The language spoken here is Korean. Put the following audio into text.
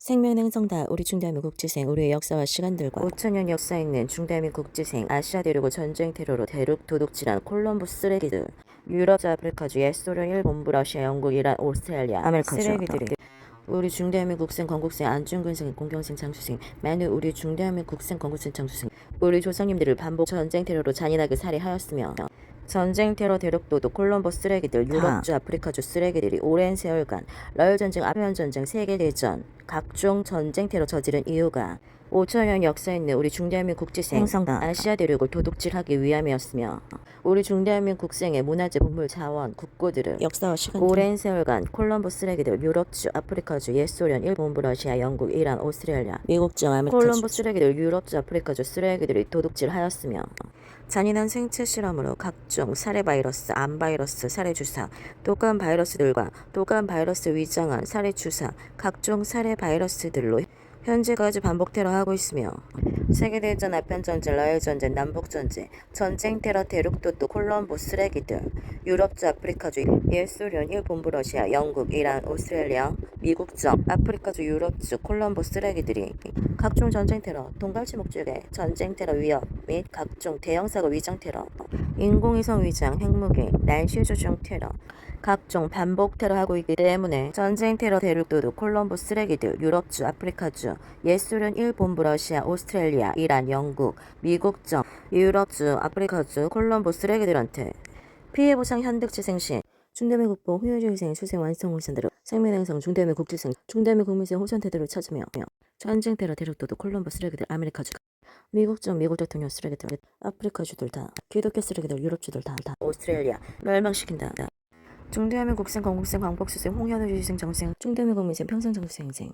생명 행성다. 우리 중대한민국 지생 우리의 역사와 시간들과 5천년 역사 있는 중대한민국 지생 아시아 대륙을 전쟁 테러로 대륙 도둑질한 콜럼버스 쓰레기들. 유럽 아프리카주 옛소련 일본 러시아 영국 이란 오스트레일리아 아메리카주. 쓰레기들이. 우리 중대한민국생 건국생 안중근생 공경생 장수생 많은 우리 중대한민국생 건국생 장수생. 우리 조상님들을 반복 전쟁 테러로 잔인하게 살해하였으며 전쟁 테러 대륙도둑 콜럼버스 쓰레기들 유럽주 아프리카주 쓰레기들이 오랜 세월간 러일 전쟁 아편 전쟁 세계 대전 각종 전쟁 테러 저지른 이유가 5천년 역사 있는 우리 중대한민국 지생 행성다. 아시아 대륙을 도둑질하기 위함이었으며 우리 중대한민국생의 문화재 보물 자원 국고들을 역사와 시간 오랜 세월간 콜럼버스 쓰레기들 유럽주, 아프리카주, 옛소련, 일본, 러시아, 영국, 이란, 오스트레일리아 미국정 아메리카주 콜럼버스 쓰레기들 유럽주, 아프리카주 쓰레기들이 도둑질하였으며 잔인한 생체 실험으로 각종 살해 바이러스, 암 바이러스, 살해 주사, 독감 바이러스들과 독감 바이러스 위장한 살해 주사, 각종 살해 바이러스들로 현재까지 반복 테러하고 있으며 세계대전 아편전쟁, 러일전쟁, 남북전쟁, 전쟁 테러 대륙도또 콜럼보 쓰레기들, 유럽주, 아프리카주, 옛소련, 일본, 러시아, 영국, 이란, 오스트레일리아, 미국적, 아프리카주, 유럽주, 콜럼보 쓰레기들이 각종 전쟁 테러, 동갈치 목적의 전쟁 테러 위협 및 각종 대형 사고 위장 테러, 인공위성 위장, 핵무기, 날씨 조종 테러, 각종 반복 테러하고 있기 때문에 전쟁 테러 대륙도도 콜럼보 쓰레기들, 유럽주, 아프리카주, 옛소련, 일본, 러시아, 오스트레일리아, 이란, 영국, 미국적, 유럽주, 아프리카주, 콜럼보 쓰레기들한테. 피해 보상 현득재생 시 중대미 국보 후유주의생 수생 완성 호선대로 생명행성 중대미 국지생 중대미 국민생 호선 태도를 찾으며 전쟁 테러 대륙도도 콜럼보 쓰레기들 아메리카주 미국적 미국 대통령 쓰레기들 아프리카주들 다 기독교 쓰레기들 유럽주들 다, 다 오스트레일리아 멸망시킨다 중대한민국생 건국생 광복수생 홍현우 주생 정생 중대한민국민생 평생 정수생생